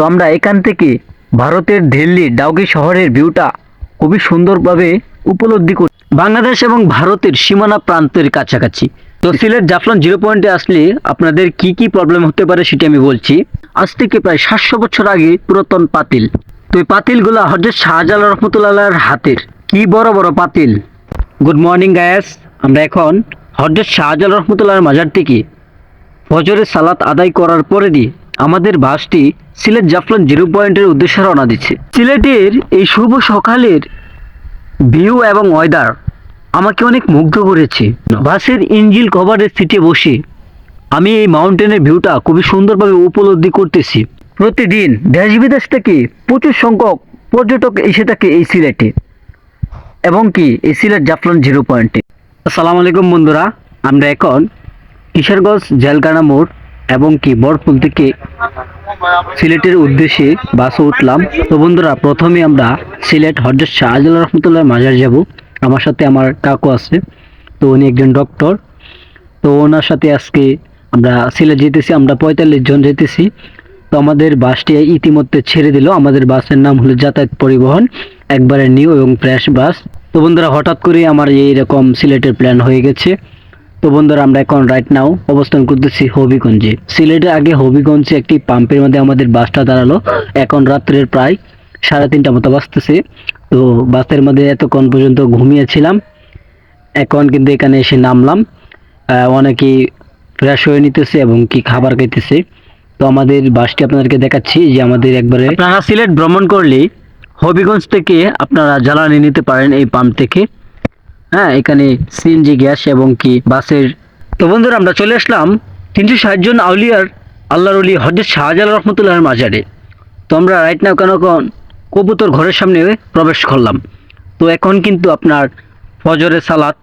তো আমরা এখান থেকে ভারতের দিল্লি ডাউকি শহরের ভিউটা খুবই সুন্দরভাবে উপলব্ধি করি বাংলাদেশ এবং ভারতের সীমানা প্রান্তের কাছাকাছি। তো সিলেট জাফলন জিরো পয়েন্টে আসলে আপনাদের কি কি প্রবলেম হতে পারে সেটি আমি বলছি। আজ থেকে প্রায় সাতশো বছর আগে পুরাতন পাতিল। তো এই পাতিলগুলো হজরত শাহজালাল রহমতুল্লাহর হাতের। কি বড় বড় পাতিল? গুড মর্নিং গায়াস আমরা এখন হজরত শাহজালাল রহমতুল্লাহর মাজার থেকে ফজরের সালাত আদায় করার পরে দিয়ে আমাদের বাসটি সিলেট জাফলন জিরো পয়েন্টের উদ্দেশ্যে রওনা দিচ্ছে। সিলেটের এই শুভ সকালের ভিউ এবং ওয়েদার আমাকে অনেক মুগ্ধ করেছে। বাসের ইঞ্জিল কভারের সিটে বসে আমি এই মাউন্টেনের ভিউটা খুবই সুন্দরভাবে উপলব্ধি করতেছি। প্রতিদিন দেশ বিদেশ থেকে প্রচুর সংখ্যক পর্যটক এসে থাকে এই সিলেটে এবং কি এই সিলেট জাফলন জিরো পয়েন্টে। আসসালামু আলাইকুম বন্ধুরা, আমরা এখন কিশোরগঞ্জ জেলকানা মোড় এবং কি বরপুল থেকে সিলেটের উদ্দেশ্যে বাসে উঠলাম। তো বন্ধুরা, প্রথমে আমরা সিলেট হজরত শাহজালাল রহমতুল্লাহ মাজার যাব। আমার সাথে আমার কাকু আছে, তো উনি একজন ডক্টর। তো ওনার সাথে আজকে আমরা সিলেট যেতেছি, আমরা পঁয়তাল্লিশ জন যেতেছি। তো আমাদের বাসটি ইতিমধ্যে ছেড়ে দিল। আমাদের বাসের নাম হলো যাতায়াত পরিবহন, একবারে নিউ এবং ফ্রেশ বাস। তো বন্ধুরা, হঠাৎ করে আমার এইরকম সিলেটের প্ল্যান হয়ে গেছে। তো বন্ধুরা আমরা এখন রাইট নাও অবস্থান করতেছি হবিগঞ্জে। সিলেটের আগে হবিগঞ্জে একটি পাম্পের মধ্যে আমাদের বাসটা দাঁড়াল। এখন রাত্রের প্রায় সাড়ে তিনটা মতো বাজতেছে। তো বাসের মধ্যে এতক্ষণ পর্যন্ত ঘুমিয়েছিলাম। এখন কিন্তু এখানে এসে নামলাম। আহ, অনেকেই ফ্রেশ হয়ে নিতেছে এবং কি খাবার খাইতেছে। তো আমাদের বাসটি আপনাদেরকে দেখাচ্ছি যে আমাদের একবারে আপনারা সিলেট ভ্রমণ করলে হবিগঞ্জ থেকে আপনারা জ্বালানি নিতে পারেন এই পাম্প থেকে। হ্যাঁ এখানে সিএনজি গ্যাস এবং কি বাসের। তো বন্ধুরা, আমরা চলে আসলাম তিনশো ষাট জন আউলিয়ার আল্লাহর উলি হজরত শাহজালাল রহমতুল্লাহর মাজারে। তো আমরা রাইট নাও কেন কবুতর ঘরের সামনে প্রবেশ করলাম। তো এখন কিন্তু আপনার ফজরের সালাত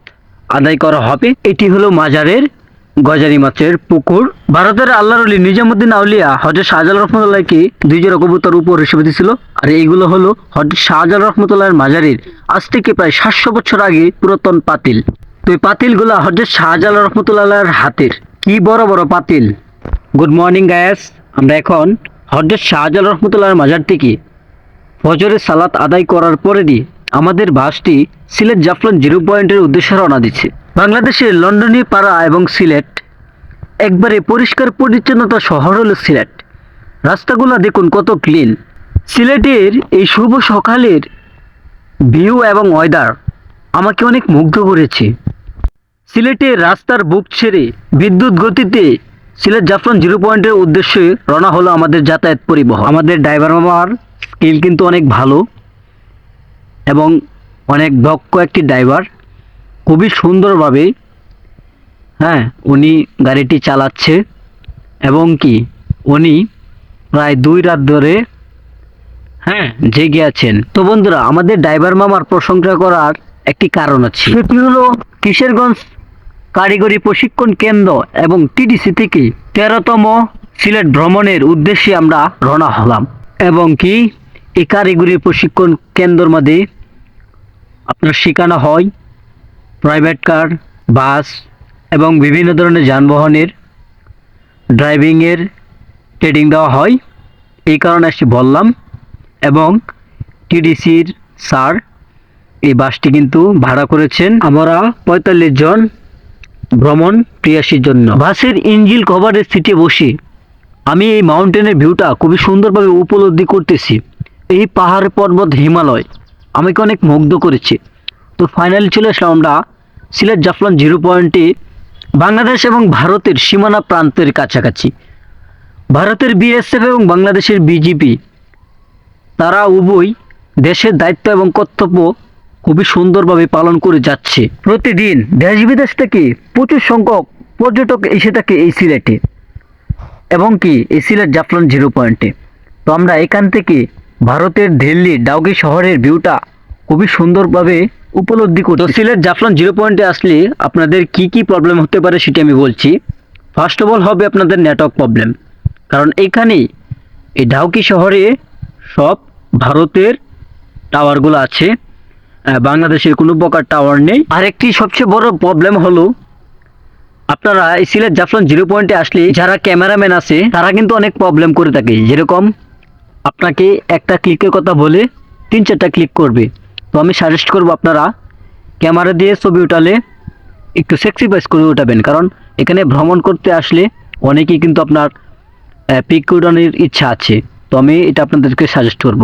আদায় করা হবে। এটি হলো মাজারের গজারি মাছের পুকুর। ভারতের আল্লাহর অলি নিজামুদ্দিন আউলিয়া হজরত শাহজালাল রহমতুল্লাহকে দুই জোড়া কবুতর উপর হিসেবে দিয়েছিল আর এইগুলো হলো হজরত শাহজালাল রহমতুল্লাহর মাজারের আজ থেকে প্রায় সাতশো বছর আগে পুরাতন পাতিল। তো এই পাতিলগুলো হজরত শাহজালাল রহমতুল্লাহর হাতের। কি বড় বড় পাতিল? গুড মর্নিং গায়াস আমরা এখন হজরত শাহজাল রহমতুল্লাহর মাজার থেকে ফজরের সালাত আদায় করার পরে দিয়ে আমাদের বাসটি সিলেট জাফলন জিরো পয়েন্টের উদ্দেশ্যে রওনা দিচ্ছে। বাংলাদেশের লন্ডনী পাড়া এবং সিলেট, একবারে পরিষ্কার পরিচ্ছন্নতা শহর হলো সিলেট। রাস্তাগুলো দেখুন কত ক্লিন সিলেটের এই শুভ সকালের ভিউ এবং ওয়েদার আমাকে অনেক মুগ্ধ করেছে। সিলেটের রাস্তার বুক ছেড়ে বিদ্যুৎ গতিতে সিলেট জাফলন জিরো পয়েন্টের উদ্দেশ্যে রওনা হলো আমাদের যাতায়াত পরিবহন। আমাদের ড্রাইভার মামার স্কিল কিন্তু অনেক ভালো এবং অনেক দক্ষ একটি ড্রাইভার খুবই সুন্দরভাবে হ্যাঁ উনি গাড়িটি চালাচ্ছে এবং কি উনি প্রায় দুই রাত ধরে হ্যাঁ জেগে আছেন। তো বন্ধুরা, আমাদের ড্রাইভার মামার প্রশংসা করার একটি কারণ আছে সেটি হলো কিশোরগঞ্জ কারিগরি প্রশিক্ষণ কেন্দ্র এবং টিডিসি থেকে তেরোতম সিলেট ভ্রমণের উদ্দেশ্যে আমরা রওনা হলাম। এবং কি, এই কারিগরি প্রশিক্ষণ কেন্দ্রের মধ্যে আপনার শেখানো হয় প্রাইভেট কার, বাস এবং বিভিন্ন ধরনের যানবাহনের ড্রাইভিংয়ের ট্রেডিং দেওয়া হয়। এই কারণে এসে বললাম এবং টিডিসির স্যার এই বাসটি কিন্তু ভাড়া করেছেন। আমরা পঁয়তাল্লিশ জন ভ্রমণ প্রিয়াসীর জন্য। বাসের ইঞ্জিল কভারের সিটে বসে আমি এই মাউন্টেনের ভিউটা খুবই সুন্দরভাবে উপলব্ধি করতেছি। এই পাহাড় পর্বত হিমালয় আমাকে অনেক মুগ্ধ করেছে। তো ফাইনালি চলে আসলাম আমরা সিলেট জাফলন জিরো পয়েন্টে বাংলাদেশ এবং ভারতের সীমানা প্রান্তের কাছাকাছি। ভারতের বিএসএফ এবং বাংলাদেশের বিজেপি তারা উভয় দেশের দায়িত্ব এবং কর্তব্য খুবই সুন্দরভাবে পালন করে যাচ্ছে। প্রতিদিন দেশ বিদেশ থেকে প্রচুর সংখ্যক পর্যটক এসে থাকে এই সিলেটে এবং কি এই সিলেট জাফলন জিরো পয়েন্টে তো আমরা এখান থেকে ভারতের দিল্লি ডাউকি শহরের ভিউটা খুবই সুন্দরভাবে উপলব্ধি করি তো সিলেট জাফলন জিরো পয়েন্টে আসলে আপনাদের কি কি প্রবলেম হতে পারে সেটি আমি বলছি। ফার্স্ট অফ অল হবে আপনাদের নেটওয়ার্ক প্রবলেম কারণ এইখানেই এই ডাউকি শহরে সব ভারতের টাওয়ারগুলো আছে বাংলাদেশের কোনো প্রকার টাওয়ার নেই। আরেকটি সবচেয়ে বড় প্রবলেম হলো, আপনারা এই সিলেট জাফলন জিরো পয়েন্টে আসলে যারা ক্যামেরাম্যান আছে, তারা কিন্তু অনেক প্রবলেম করে থাকে। যেরকম আপনাকে একটা ক্লিকের কথা বলে তিন চারটা ক্লিক করবে। আমি সাজেস্ট করব আপনারা ক্যামেরা দিয়ে ছবি উঠালে একটু স্যাক্রিফাইস করে উঠাবেন। কারণ এখানে ভ্রমণ করতে আসলে অনেকেই কিন্তু আপনার পিক উঠানোর ইচ্ছা আছে। তো আমি এটা আপনাদেরকে সাজেস্ট করব।